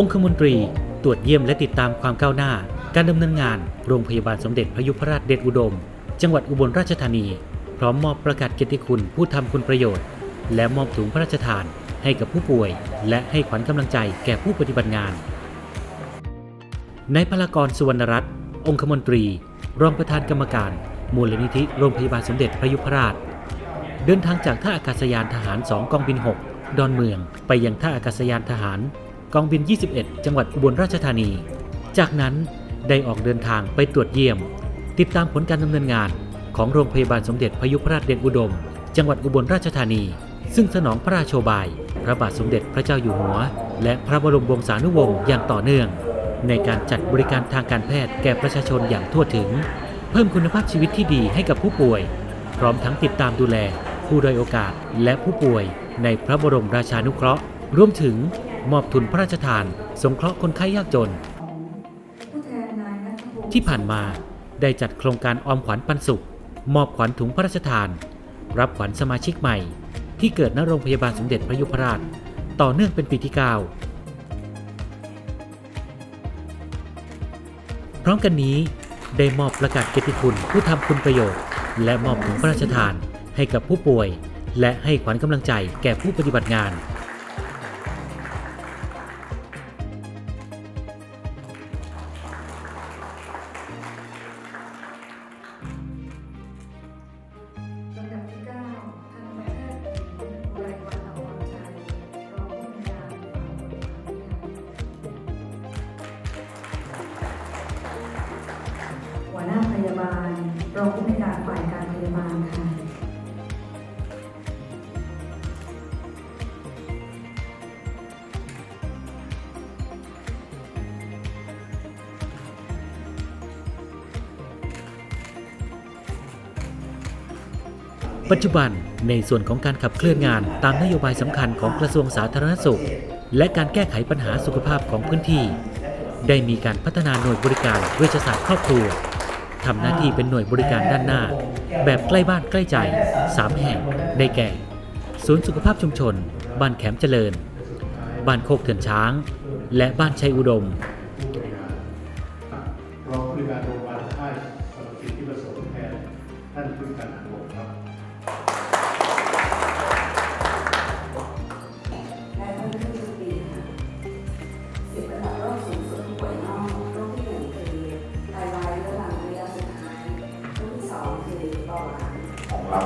องคมนตรีตรวจเยี่ยมและติดตามความก้าวหน้า การดำเนินงานโรงพยาบาลสมเด็จพระยุพราชเดชอุดม จังหวัดอุบลราชธานี พร้อมมอบประกาศเกียรติคุณผู้ทำคุณประโยชน์ และมอบถุงพระราชทานให้กับผู้ป่วย และให้ขวัญกำลังใจแก่ผู้ปฏิบัติงานนายพลากรสุวรรณรัตน์องคมนตรี รองประธานกรรมการ มูลนิธิโรงพยาบาลสมเด็จพระยุพราช เดินทางจากท่าอากาศยานทหาร 2 กองบิน 6 ดอนเมือง ไปยังท่าอากาศยานทหาร กองบิน 21 จังหวัดอุบลราชธานี จากนั้นได้ออกเดินทางไปตรวจเยี่ยม ติดตามผลการดำเนินงานของโรงพยาบาลสมเด็จพยุพราชเดชอุดม จังหวัดอุบลราชธานี ซึ่งสนองพระราชโชบาย พระบาทสมเด็จพระเจ้าอยู่หัว และพระบรมวงศานุวงศ์อย่างต่อเนื่อง ในการจัดบริการทางการแพทย์แก่ประชาชนอย่างทั่วถึง เพิ่มคุณภาพชีวิตที่ดีให้กับผู้ป่วย พร้อมทั้งติดตามดูแล ผู้ด้อยโอกาสและผู้ป่วยในพระบรมราชานุเคราะห์รวมถึง มอบทุนพระราชทาน สงเคราะห์คนไข้ยากจน ที่ผ่านมาได้จัดโครงการออมขวัญปันสุข มอบขวัญถุงพระราชทาน รับขวัญสมาชิกใหม่ ที่เกิดณโรงพยาบาลสมเด็จพระยุพราช ต่อเนื่องเป็นปีที่ 9 พร้อมกันนี้ได้มอบประกาศเกียรติคุณผู้ทำคุณประโยชน์ และมอบถุงพระราชทานให้กับผู้ป่วย และให้ขวัญกำลังใจแก่ผู้ปฏิบัติงาน ยาบาล รองผู้อำนวยการฝ่ายการพยาบาลค่ะ ปัจจุบันในส่วนของการขับเคลื่อนงานตามนโยบายสำคัญของกระทรวงสาธารณสุข และการแก้ไขปัญหาสุขภาพของพื้นที่ ได้มีการพัฒนาหน่วยบริการเวชศาสตร์ครอบครัว ทำหน้าที่เป็นหน่วยบริการด้านหน้า แบบใกล้บ้านใกล้ใจ 3 แห่งได้แก่ ศูนย์สุขภาพชุมชน บ้านแขมเจริญ บ้านโคกเถื่อนช้าง และบ้านชัยอุดมรองผู้การโรงพยาบาลค่ายสรรพสิทธิประสงค์แทนท่านผู้การหัวครับ ของเรา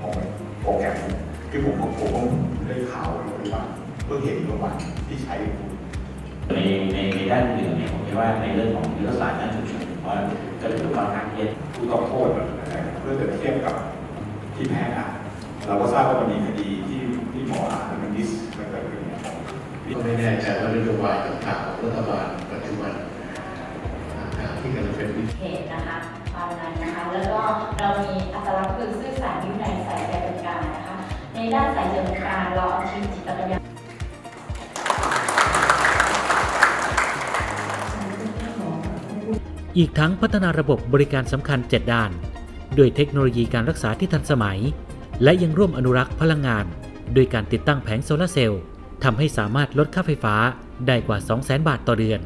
ของโปรแกรมคือผมผมผมได้ข่าวปฏิบัติเพิ่งเห็นโรงพยาบาลที่ใช้คุณในในในด้านอื่นเนี่ยผมคิดว่าในเรื่องของยุทธศาสตร์ด้านชุมชนเพราะว่าก็ถือว่าทางเยอะผู้ต้องโทษนะครับเพื่อจะเทียบกับที่แพ้อ่านเราก็ทราบว่ามันมีคดีที่ที่หมออ่านแล้วมันดิสมันเกิดขึ้นเนี่ยก็ไม่แน่ใจว่านโยบายต่างๆของรัฐบาลปัจจุบันที่กำลังเป็นวิเหตุนะคะ เรามีอัตลักษณ์คือซื่อสัตย์วินัยใส่ใจบริการนะคะ ในด้านใส่ใจบริการเราเอาทีมจิตวิทยาอีกทั้งพัฒนาระบบบริการสำคัญ 7 ด้าน ด้วยเทคโนโลยีการรักษาที่ทันสมัย และยังร่วมอนุรักษ์พลังงาน โดยการติดตั้งแผงโซลาร์เซลล์ทำให้สามารถลดค่าไฟฟ้าได้กว่า 200,000 บาทต่อเดือน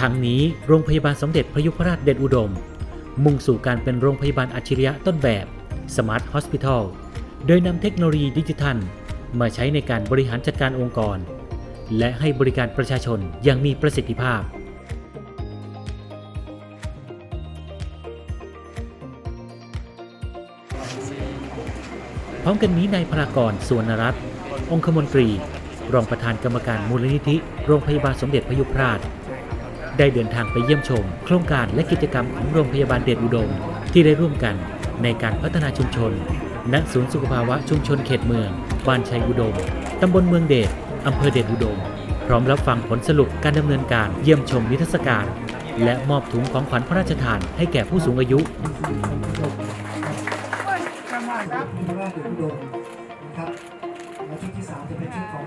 ทั้งนี้โรงพยาบาลสมเด็จพระยุพราชเดชอุดม มุ่งสู่การเป็นโรงพยาบาลอัจฉริยะต้นแบบ Smart Hospital โดยนำเทคโนโลยีดิจิทัล มาใช้ในการบริหารจัดการองค์กร และให้บริการประชาชนอย่างมีประสิทธิภาพพร้อมกันนี้นายพรากรสุวรรณรัตน์องคมนตรี รองประธานกรรมการมูลนิธิ โรงพยาบาลสมเด็จพระยุพราช ได้เดินทางไปเยี่ยมชม โครงการและกิจกรรมของโรงพยาบาลเดชอุดม ที่ได้ร่วมกันในการพัฒนาชุมชน ณ ศูนย์สุขภาวะชุมชนเขตเมือง บ้านชัยอุดม ตำบลเมืองเดชอำเภอเดชอุดม พร้อมรับฟังผลสรุปการดำเนินการเยี่ยมชมนิทรรศการ และมอบถุงของขวัญพระราชทานให้แก่ผู้สูงอายุครับที่สามจะเป็นชื่ของ